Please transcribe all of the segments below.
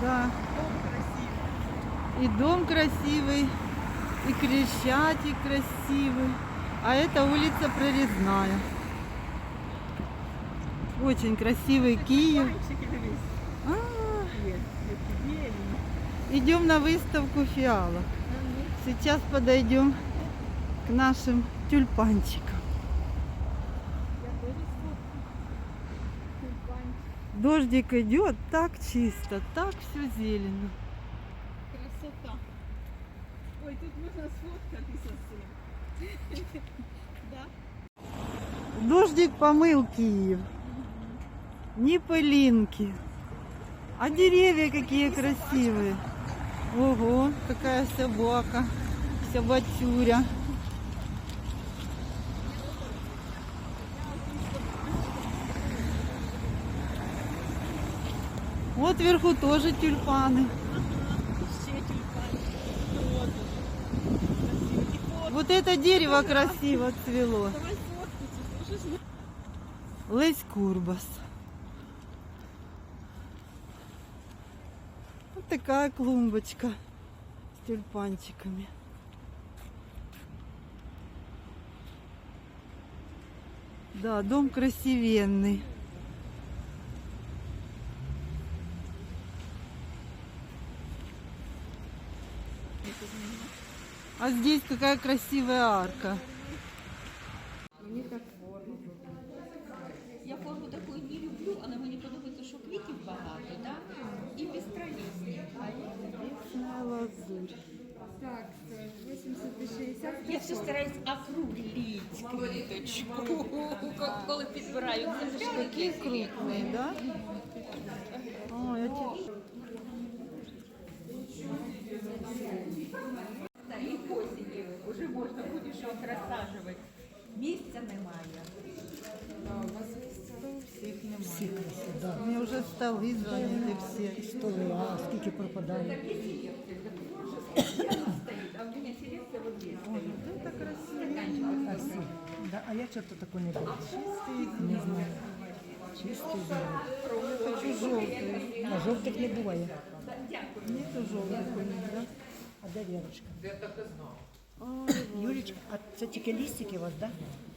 Да. Дом красивый. И дом красивый, и Крещатик красивый. А это улица Прорезная. Очень красивый Киев. Тюльпанчики, дивись. А, Є, які є, і- идем на выставку фиалок. Сейчас подойдем к нашим тюльпанчикам. Дождик идет, так чисто, так все зелено. Красота. Ой, тут можна сфоткатися з цим. Да? Дождик помыл Киев. Ни пылинки. А деревья какие красивые. Ого, какая собака. Собатюря. Вот вверху тоже тюльпаны. Вот. Это дерево красиво цвело. Лесь Курбас. Вот такая клумбочка с тюльпанчиками. Да, дом красивенный. А здесь какая красивая арка. Я форму такої не люблю, але мені подобається, що квітів багато, да? і пестролісні. Вечная лазурь. Так, 80 60. Я все стараюсь округлити квіточку, коли підбираю Такие крупные, да? Ой, а те- буде щось розсаджувати. Місця немає. Всіх немає. Мені вже стали зайняті всі. Столи, а скільки пропадає. А в мене селекція вот здесь. Це красиво. А, всі. Да, а я чого-то такого не бачу. Чистий Не знаю. Чистий да. Хочу жовтий. А жовтих не буває. Нету жовтих у них, да? А де Вірочка? Юлічка, а це тільки лістики у вас, так?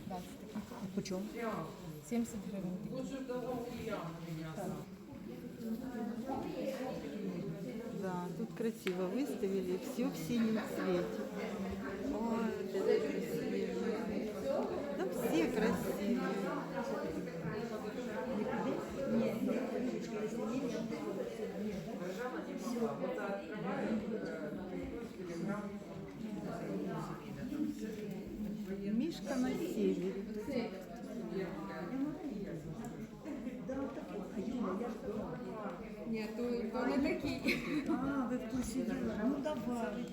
Да? А по чому? 70 гривень. Да, тут красиво выставили, все в синем цвете. Ой, вот это красиво. Да все красивые. Мішка на сілі. Ні, то, то не такий. А, ви в курсі. Ну давай.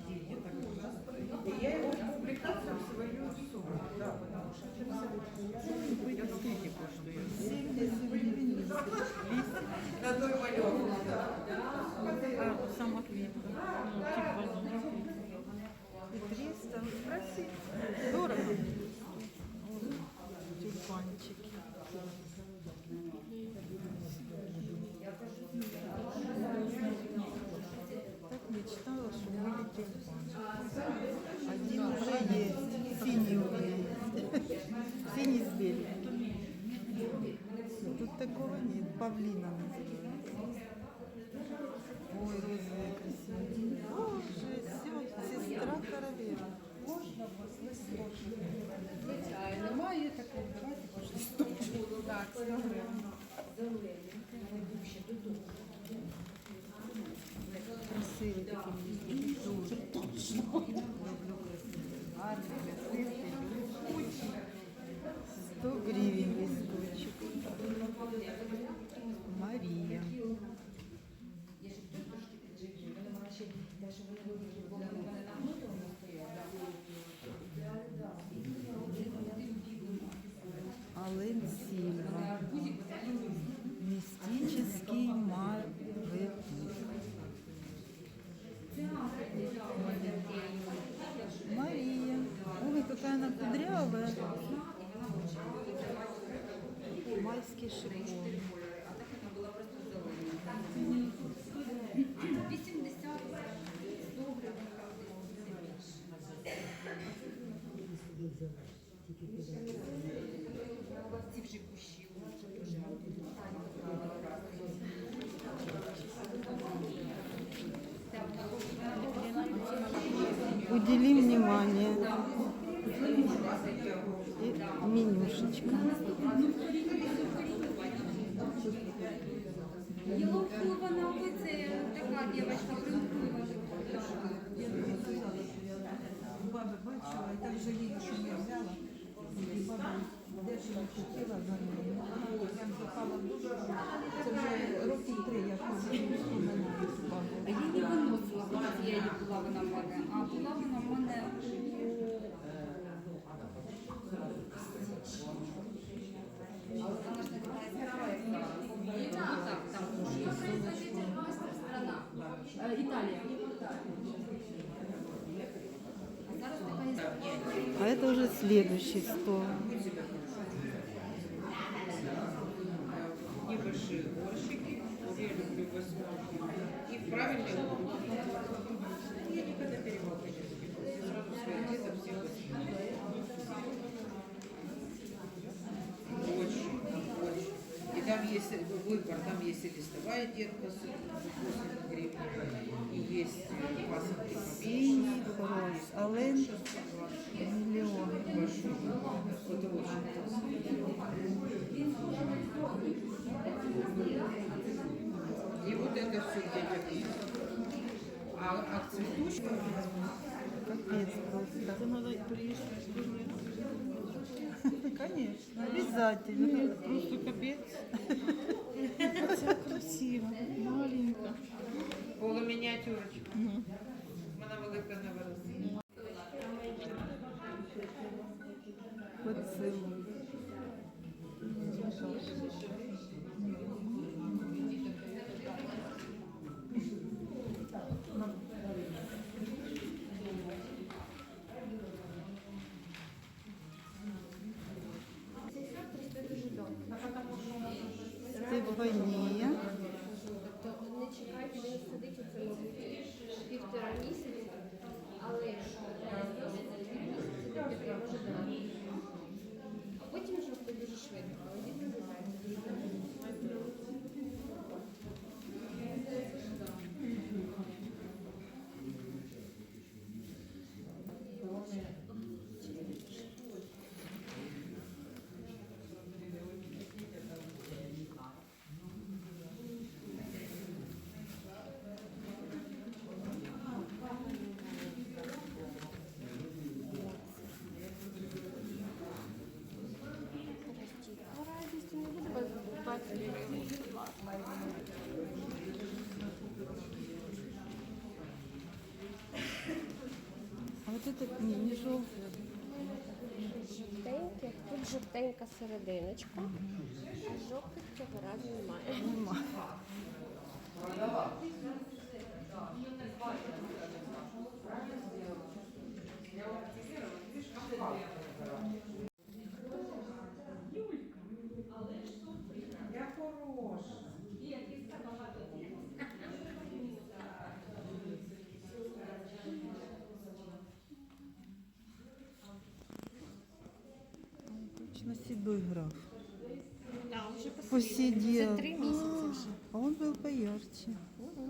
Я його публікацію в свою суму. Да, потому що це все. Скільки коштує? 70 гривень. Павлина называется. Ой, розовые красивые. Боже, все, сестра королева. А немає такого. Давайте по 100. Так, 100 гривень. Красивые такие Дуже. Люблю красивые. Гарные, красивые. 100 гривен листочек. Валенсільва. Містічний мавитник. Марія. Ой, яка вона кудрява. Майський шифон. 80 100 гривень. ці. Уделим внимание. И менюшечка. Елокова бачила і так жаліє. дещо не хотіла за нею. Я запала в душу. Це вже років три, як вона А я її виносила, коли я її була вона в мене. А була вона в мене Італія. А зараз така є. А это уже следующий стол. И правильный угол. Я никогда перевод не забегу. Я сразу своих деток всех. Очень, очень. И там есть выбор, там есть и листовая детка с 80 гривен, и есть пасынки поменьше. ален миллион. Большой. Это очень классно. Это все детям. А, а цветочки Капец просто. Конечно, обязательно. Просто капець. Це красиво, маленька. полумініатюрочка. Вона велика. Поцелуй. 为你 А вот это не, не желтый. Жовтеньке, тут жовтенька серединочка, а жовтих цього разу немає. Нема. Граф. Да, вже Посидел. Це три місяці вже. А он был поярче. Сидел.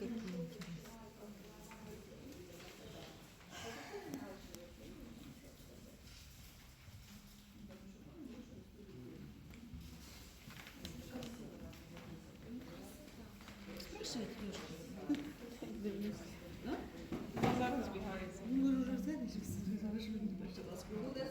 bekleyin. Zaraz behind. Może już zanieść w sobie, zależy mi, że teraz.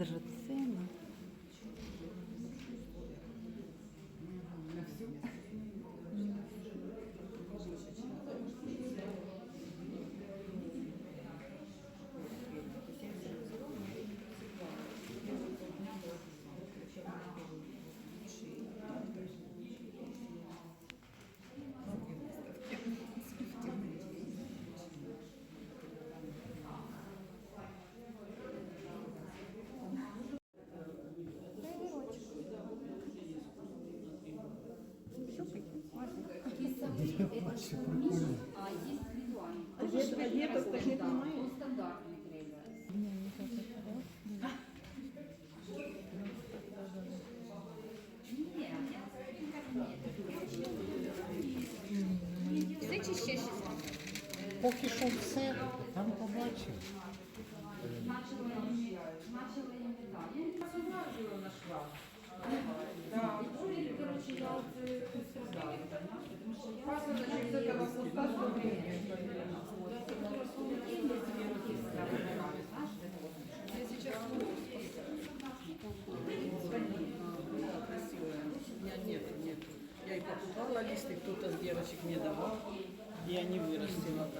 держати. Поки що все, там побачимо. Пасыночек с этого куста 100 гривен. красивая. У меня нет, нет. Я и покупала листы, кто-то с девочек мне давал. Я не вырастила так,